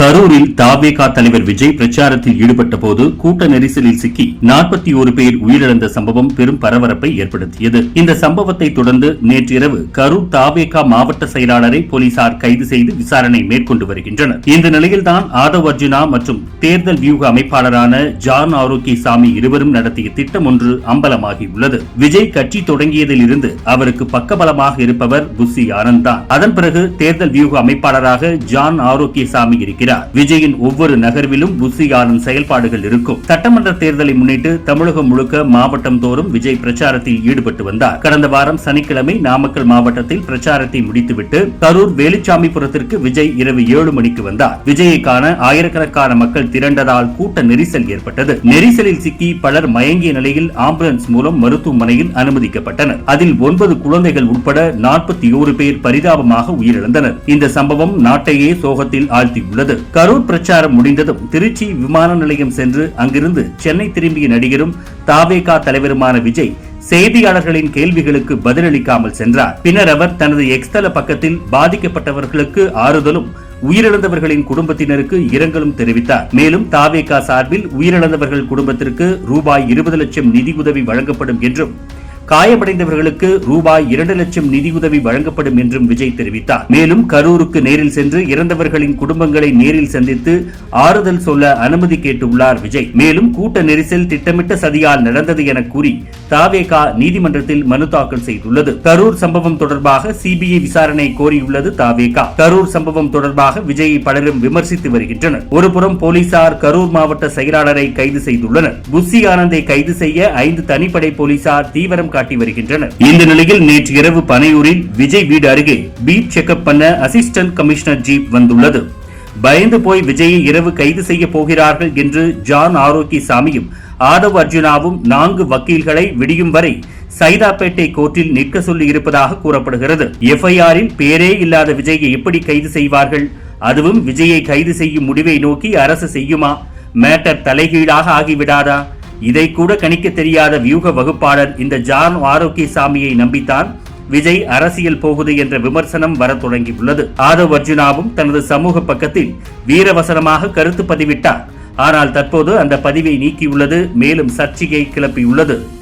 கரூரில் தாவேகா தலைவர் விஜய் பிரச்சாரத்தில் ஈடுபட்ட போது கூட்ட நெரிசலில் சிக்கி நாற்பத்தி ஒரு பேர் உயிரிழந்த சம்பவம் பெரும் பரபரப்பை ஏற்படுத்தியது. இந்த சம்பவத்தை தொடர்ந்து நேற்றிரவு கரூர் தாவேகா மாவட்ட செயலாளரை போலீசார் கைது செய்து விசாரணை மேற்கொண்டு வருகின்றனர். இந்த நிலையில்தான் ஆதவ் அர்ஜுனா மற்றும் தேர்தல் வியூக அமைப்பாளரான ஜான் ஆரோக்கிய சாமி இருவரும் நடத்திய திட்டம் ஒன்று அம்பலமாகியுள்ளது. விஜய் கட்சி தொடங்கியதில் இருந்து அவருக்கு பக்கபலமாக இருப்பவர் புஷி ஆனந்த் தான். அதன் பிறகு தேர்தல் வியூக அமைப்பாளராக ஜான் ஆரோக்கிய சாமி இருக்கிறார். விஜயின் ஒவ்வொரு நகர்விலும் புஷி ஆளும் செயல்பாடுகள் இருக்கும். சட்டமன்ற தேர்தலை முன்னிட்டு தமிழகம் முழுக்க மாவட்டம் தோறும் விஜய் பிரச்சாரத்தில் ஈடுபட்டு வந்தார். கடந்த வாரம் சனிக்கிழமை நாமக்கல் மாவட்டத்தில் பிரச்சாரத்தை முடித்துவிட்டு கரூர் வேலுச்சாமிபுரத்திற்கு விஜய் இரவு ஏழு மணிக்கு வந்தார். விஜயை காண ஆயிரக்கணக்கான மக்கள் திரண்டதால் கூட்ட நெரிசல் ஏற்பட்டது. நெரிசலில் சிக்கி பலர் மயங்கிய நிலையில் ஆம்புலன்ஸ் மூலம் மருத்துவமனையில் அனுமதிக்கப்பட்டனர். அதில் ஒன்பது குழந்தைகள் உட்பட நாற்பத்தி ஓரு பேர் பரிதாபமாக உயிரிழந்தனர். இந்த சம்பவம் நாட்டையே சோகத்தில் ஆழ்த்தியுள்ளது. கரூர் பிரச்சாரம் முடிந்ததும் திருச்சி விமான நிலையம் சென்று அங்கிருந்து சென்னை திரும்பிய நடிகரும் தாவேகா தலைவருமான விஜய் செய்தியாளர்களின் கேள்விகளுக்கு பதிலளிக்காமல் சென்றார். பின்னர் அவர் தனது எக்ஸ்தல பக்கத்தில் பாதிக்கப்பட்டவர்களுக்கு ஆறுதலும் உயிரிழந்தவர்களின் குடும்பத்தினருக்கு இரங்கலும் தெரிவித்தார். மேலும் தாவேகா சார்பில் உயிரிழந்தவர்கள் குடும்பத்திற்கு ரூபாய் இருபது லட்சம் நிதியுதவி வழங்கப்படும் என்றும் காயமடைந்தவர்களுக்கு ரூபாய் இரண்டு லட்சம் நிதியுதவி வழங்கப்படும் என்றும் விஜய் தெரிவித்தார். மேலும் கரூருக்கு நேரில் சென்று இறந்தவர்களின் குடும்பங்களை நேரில் சந்தித்து ஆறுதல் சொல்ல அனுமதி கேட்டுள்ளார் விஜய். மேலும் கூட்ட நெரிசல் திட்டமிட்ட சதியால் நடந்தது என கூறி தாவேகா நீதிமன்றத்தில் மனு தாக்கல் செய்துள்ளது. கரூர் சம்பவம் தொடர்பாக சிபிஐ விசாரணை கோரியுள்ளது தாவேகா. கரூர் சம்பவம் தொடர்பாக விஜயை பலரும் விமர்சித்து வருகின்றனர். ஒருபுறம் போலீசார் கரூர் மாவட்ட செயலாளரை கைது செய்துள்ளனர். புஸ்ஸி ஆனந்தை கைது செய்ய ஐந்து தனிப்படை போலீசார் தீவிரம் காட்டி வருகின்றனர். இந்த நிலையில் நேற்று இரவு பனையூரில் விஜய் வீடு அருகே பீட் செக்அப் பண்ண அசிஸ்டன்ட் கமிஷனர் ஜீப் வந்துள்ளது. பயந்து போய் விஜயை இரவு கைது செய்ய போகிறார்கள் என்று ஜான் ஆரோக்கியசாமியும் ஆதவ் அர்ஜுனாவும் நான்கு வக்கீல்களை விடியும் வரை சைதாப்பேட்டை கோர்ட்டில் நிற்க சொல்லி இருப்பதாக கூறப்படுகிறது. எஃப்ஐஆரில் பேரே இல்லாத விஜயை எப்படி கைது செய்வார்கள்? அதுவும் விஜயை கைது செய்யும் முடிவை நோக்கி அரசு செய்யுமா? மேட்டர் தலைகீழாக ஆகிவிடாதா? இதை கூட கணிக்க தெரியாத வியூக வகுப்பாளர் இந்த ஜான் ஆரோக்கியசாமியை நம்பித்தான் விஜய் அரசியல் போகுது என்ற விமர்சனம் வரத் தொடங்கியுள்ளது. ஆதவ் அர்ஜுனாவும் தனது சமூக பக்கத்தில் வீரவசனமாக கருத்து பதிவிட்டார். ஆனால் தற்போது அந்த பதிவை நீக்கியுள்ளது மேலும் சர்ச்சையை கிளப்பியுள்ளது.